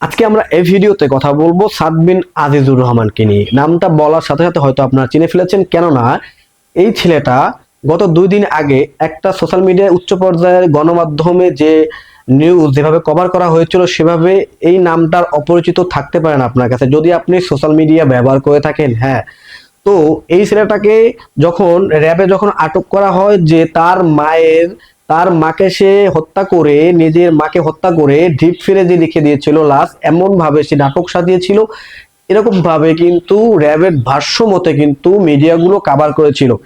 আজকে আমরা এই ভিডিওতে কথা বলব সাদ বিন আজিজুর রহমানকে নিয়ে। নামটা বলার সাথে সাথে হয়তো আপনারা চিনে ফেলেছেন, কেননা এই ছেলেটা গত দুই দিন আগে একটা সোশ্যাল মিডিয়ায় উচ্চ পর্যায়ের গণমাধ্যমে যে নিউজ যেভাবে কভার করা হয়েছিল, সেভাবে এই নামটার অপরিচিত থাকতে পারেন আপনার কাছে। যদি আপনি সোশ্যাল মিডিয়া ব্যবহার করে থাকেন হ্যাঁ। তো এই ছেলেটাকে যখন র্যাবে যখন আটক করা হয় যে তার মায়ের তার মাকে সে হত্যা করে, নিজের মাকে হত্যা করে ঢিপ ডিপ ফ্রিজে রেখে দিয়েছিল লাশ। এমন ভাবে সে নাটক সাজিয়েছিল। এরকম ভাবে কিন্তু র্যাবের ভাষ্য মতে কিন্তু মিডিয়াগুলো কাভার করেছিল।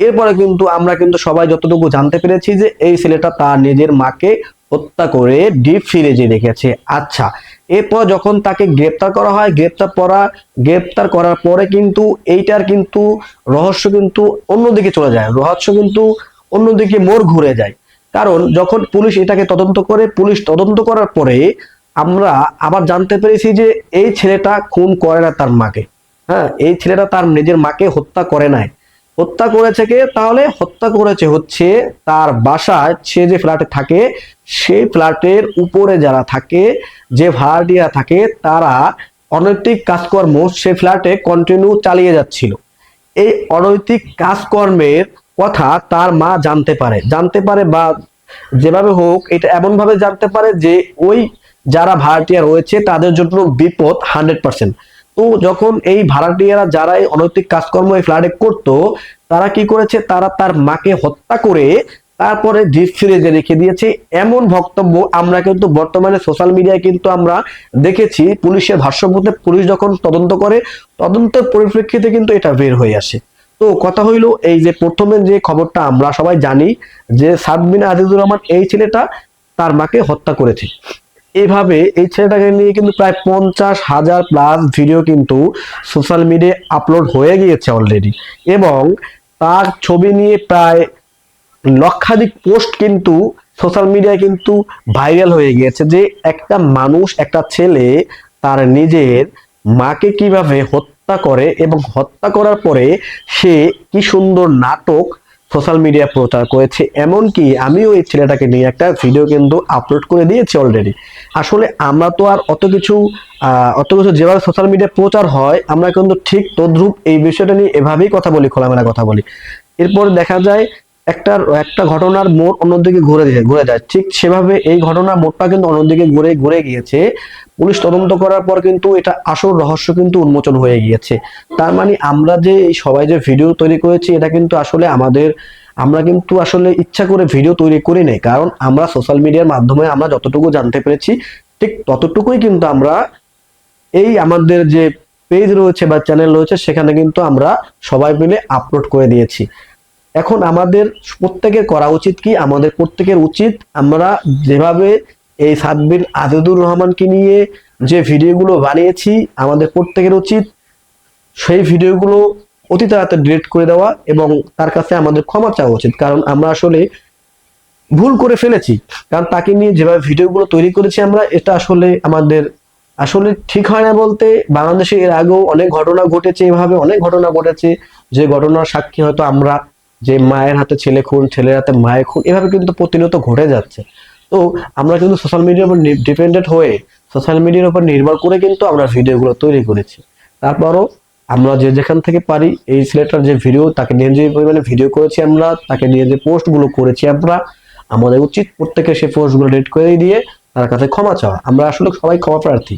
এরপরে কিন্তু আমরা কিন্তু সবাই যতটুকু জানতে পেরেছি যে এই ছেলেটা তার নিজের মাকে হত্যা করে ডিপ ফ্রিজে রেখেছে। আচ্ছা এরপর যখন তাকে গ্রেপ্তার করা হয়, গ্রেপ্তার করা গ্রেপ্তার করার পরে কিন্তু এইটার কিন্তু রহস্য কিন্তু অন্যদিকে চলে যায়। রহস্য কিন্তু অন্যদিকে মোড় ঘুরে যায়। কারণ যখন পুলিশ এটাকে তদন্ত করে, পুলিশ তদন্ত করার পরে আমরা আবার জানতে পেরেছি যে এই ছেলেটা খুন করে না তার মাকে। হ্যাঁ এই ছেলেটা তার নিজের মাকে হত্যা করে নাই। হত্যা করেছে কে? তাহলে হত্যা করেছে হচ্ছে তার বাসায় সে যে ফ্ল্যাটে থাকে, সেই ফ্ল্যাটের উপরে যারা থাকে, যে ভাড়াটিয়া থাকে, তারা অনৈতিক কাজকর্ম সে ফ্ল্যাটে কন্টিনিউ চালিয়ে যাচ্ছিল। এই অনৈতিক কাজকর্মের কথা তার মা জানতে পারে। জানতে পারে বা যেভাবে হোক, এটা এমন ভাবে জানতে পারে যে ওই যারা ভাড়াটিয়া রয়েছে, তাদের জন্য বিপদ হান্ড্রেড পার্সেন্ট। তো যখন এই ভাড়াটিয়ারা যারা এই অনৈতিক কাজকর্ম এই ফ্ল্যাটে করতো, তারা কি করেছে? তারা তার মাকে হত্যা করে তারপরে ডিপ ফ্রিজে রেখে দিয়েছে। এমন বক্তব্য আমরা কিন্তু বর্তমানে সোশ্যাল মিডিয়ায় কিন্তু আমরা দেখেছি। পুলিশের ভাষ্য পুলিশ যখন তদন্ত করে, তদন্তের পরিপ্রেক্ষিতে কিন্তু এটা বের হয়ে আসে। তো কথা হইল এই যে প্রথমে যে খবরটা আমরা সবাই জানি যে সাদবিন আজিজুর রহমান এই ছেলেটা তার মাকে হত্যা করেছে। এইভাবে এই ছেলেটাকে নিয়ে কিন্তু প্রায় পঞ্চাশ হাজার প্লাস ভিডিও কিন্তু সোশ্যাল মিডিয়ায় আপলোড হয়ে গিয়েছে অলরেডি এবং তার ছবি নিয়ে প্রায় লক্ষাধিক পোস্ট কিন্তু সোশ্যাল মিডিয়ায় কিন্তু ভাইরাল হয়ে গিয়েছে যে একটা মানুষ, একটা ছেলে তার নিজের মাকে কীভাবে হত্যা করে এবং হত্যা করার পরে সে কি সুন্দর নাটক সোশ্যাল মিডিয়া প্রচার করেছে, এমনকি আমিও এই ছেলেটাকে নিয়ে একটা ভিডিও কিন্তু আপলোড করে দিয়েছি অলরেডি আসলে আমরা তো আর অত কিছু অত কিছু যেভাবে সোশ্যাল মিডিয়া প্রচার হয়, আমরা কিন্তু ঠিক তদ্রুপ এই বিষয়টা নিয়ে এভাবেই কথা বলি, খোলামেলা কথা বলি। এরপর দেখা যায় একটা একটা ঘটনার মোড় অন্যদিকে ঘুরে ঘুরে যায়। ঠিক সেভাবে এই ঘটনার মোড়টা কিন্তু অন্যদিকে ঘুরে ঘুরে গিয়েছে। পুলিশ তদন্ত করার পর কিন্তু এটা আসল রহস্য কিন্তু উন্মোচন হয়ে গিয়েছে। তার মানে আমরা যে, সবাই যে ভিডিও তৈরি করেছি, এটা কিন্তু আসলে আমাদের, আমরা কিন্তু আসলে ইচ্ছা করে ভিডিও তৈরি করি নাই। কারণ আমরা সোশ্যাল মিডিয়ার মাধ্যমে আমরা যতটুকু জানতে পেরেছি, ঠিক ততটুকুই কিন্তু আমরা এই আমাদের যে পেজ রয়েছে বা চ্যানেল রয়েছে, সেখানে কিন্তু আমরা সবাই মিলে আপলোড করে দিয়েছি। এখন আমাদের প্রত্যেকের করা উচিত কি? আমাদের প্রত্যেকের উচিত আমরা যেভাবে এই সাদবিন আজিদুর রহমানকে নিয়ে যে ভিডিওগুলো বানিয়েছি, আমাদের প্রত্যেকের উচিত সেই ভিডিওগুলো অতি তাড়াতাড়ি ডিলিট করে দেওয়া এবং তার কাছে আমাদের ক্ষমা চাওয়া উচিত। কারণ আমরা আসলে ভুল করে ফেলেছি। কারণ তাকে নিয়ে যেভাবে ভিডিওগুলো তৈরি করেছি আমরা, এটা আসলে আমাদের আসলে ঠিক হয় না বলতে বাংলাদেশে এর আগেও অনেক ঘটনা ঘটেছে, এভাবে অনেক ঘটনা ঘটেছে। যে ঘটনার সাক্ষী হয়তো আমরা যে মায়ের হাতে ছেলে খুন, ছেলের হাতে মায়ের খুন, এভাবে কিন্তু প্রতিনিয়ত ঘটে যাচ্ছে। তো আমরা কিন্তু সোশ্যাল মিডিয়ার উপর ডিপেন্ডেন্ট হয়ে সোশ্যাল মিডিয়ার উপর নির্ভর করে কিন্তু আমরা ভিডিওগুলো তৈরি করেছি। তারপরও আমরা যে যেখান থেকে পারি, এই ছেলেটার যে ভিডিও তাকে নিয়ে যে পরিমাণে ভিডিও করেছি আমরা, তাকে নিয়ে যে পোস্টগুলো করেছি আমরা, আমাদের উচিত প্রত্যেকে সেই পোস্টগুলো ডিলিট করে দিয়ে তার কাছে ক্ষমা চাওয়া। আমরা আসলে সবাই ক্ষমা প্রার্থী।